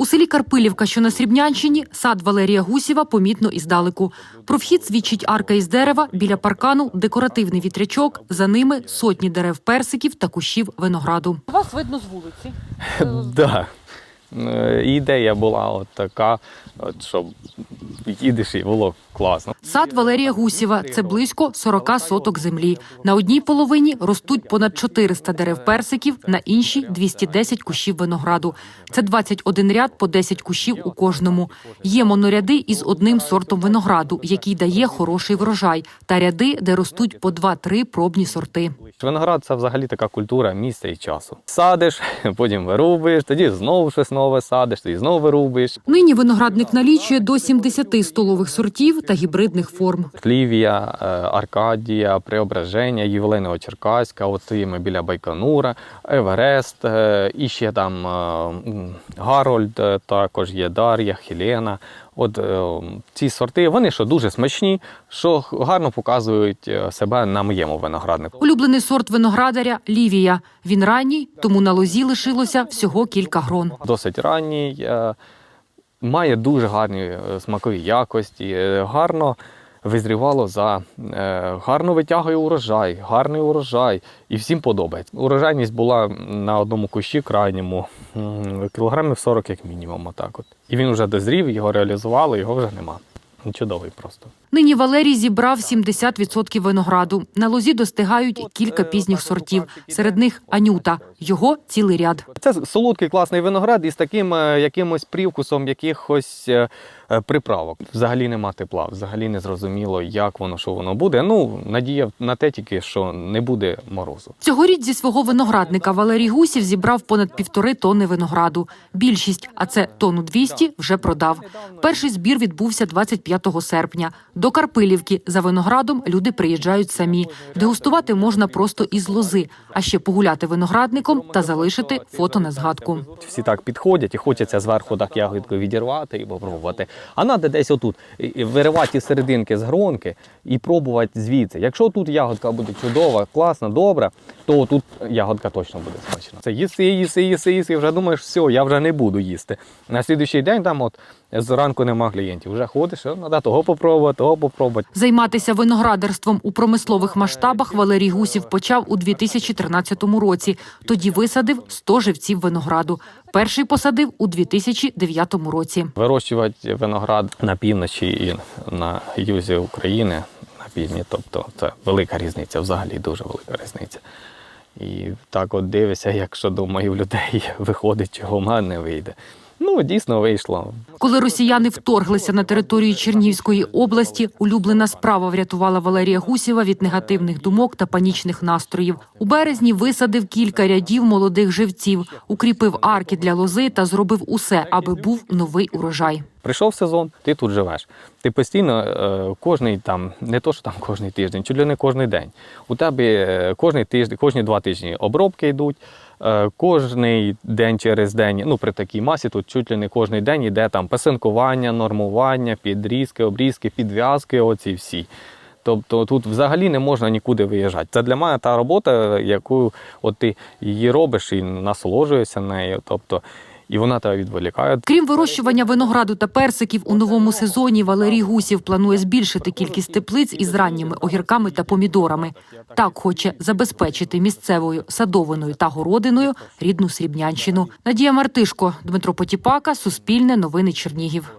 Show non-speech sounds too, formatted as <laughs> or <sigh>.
У селі Карпилівка, що на Срібнянщині, сад Валерія Гусєва помітно іздалеку. Про вхід свідчить арка із дерева, біля паркану декоративний вітрячок, за ними сотні дерев персиків та кущів винограду. Вас видно з вулиці. <laughs> Да. Е, Ідея була от така, от, щоб їдеш і було класно. Сад Валерія Гусєва – це близько 40 соток землі. На одній половині ростуть понад 400 дерев персиків, на іншій – 210 кущів винограду. Це 21 ряд по 10 кущів у кожному. Є моноряди із одним сортом винограду, який дає хороший врожай, та ряди, де ростуть по 2-3 пробні сорти. Виноград це взагалі така культура місця і часу. Садиш, <laughs> потім вирубуєш, тоді знову щось нове садиш, тоді знову вирубуєш. Нині виноградник налічує до 70 столових сортів та гібридних форм. Клівія, е, Аркадія, Преображення, Євелиного Черкаська, от стоїмо біля Байконура, Еверест, е, і ще там е, Гарольд, також є Дар'я, Хелена. От ці сорти, вони що дуже смачні, що гарно показують себе на моєму винограднику. Улюблений сорт виноградаря – лівія. Він ранній, тому на лозі лишилося всього кілька грон. Досить ранній, е, має дуже гарні е, смакові якості, е, гарно визрівало за гарно витягує урожай, гарний урожай, і всім подобається. Урожайність була на одному кущі крайньому кілограмів 40 як мінімум. Отак от. І він вже дозрів, його реалізували, його вже нема. Він Чудовий просто. Нині Валерій зібрав 70% винограду. На лозі достигають кілька пізніх сортів. Серед них Анюта. Його цілий ряд. Це солодкий класний виноград із таким е, якимось привкусом якихось е, е, приправок. Взагалі нема тепла, взагалі не зрозуміло, як воно, що воно буде. Ну, надія на те тільки, що не буде морозу. Цьогоріч зі свого виноградника Валерій Гусів зібрав понад півтори тонни винограду. Більшість, а це тонну 200, вже продав. Перший збір відбувся 25 серпня. До Карпилівки за виноградом люди приїжджають самі. Дегустувати можна просто із лози, а ще погуляти виноградником та залишити фото на згадку. Всі так підходять і хочеться зверху так ягодку відірвати і попробувати. А треба десь отут виривати серединки з гронки і пробувати звідси. Якщо тут ягодка буде чудова, класна, добра, то тут ягодка точно буде смачна. Це їси, їси, їси, їси, вже думаєш, все, я вже не буду їсти. На слідуючий день там от зранку нема клієнтів. Вже ходиш, треба того попробувати, того попробувати. Займатися виноградарством у промислових масштабах Валерій Гусів почав у 2013 році. Тоді висадив 100 живців винограду. Перший посадив у 2009 році. Вирощувати виноград на півночі і на юзі України на півдні, тобто це велика різниця, взагалі дуже велика різниця. І так от дивишся, якщо думаю, людей <laughs> виходить, чого в мене не вийде. Ну, дійсно вийшло. Коли росіяни вторглися на територію Чернігівської області, улюблена справа врятувала Валерія Гусєва від негативних думок та панічних настроїв. У березні висадив кілька рядів молодих живців, укріпив арки для лози та зробив усе, аби був новий урожай. Прийшов сезон, ти тут живеш. Ти постійно е, кожний там, не то, що там кожний тиждень, ли не кожний день. У тебе е, кожний тиждень, кожні два тижні обробки йдуть. Е, кожний день через день, ну при такій масі, тут чуть ли не кожний день іде там пасинкування, нормування, підрізки, обрізки, підв'язки, оці всі. Тобто тут взагалі не можна нікуди виїжджати. Це для мене та робота, яку от ти її робиш і насолоджуєшся нею. Тобто, і вона тебе відволікає. Крім вирощування винограду та персиків, у новому сезоні Валерій Гусів планує збільшити кількість теплиць із ранніми огірками та помідорами. Так хоче забезпечити місцевою садовиною та городиною рідну Срібнянщину. Надія Мартишко, Дмитро Потіпака, Суспільне, Новини Чернігів.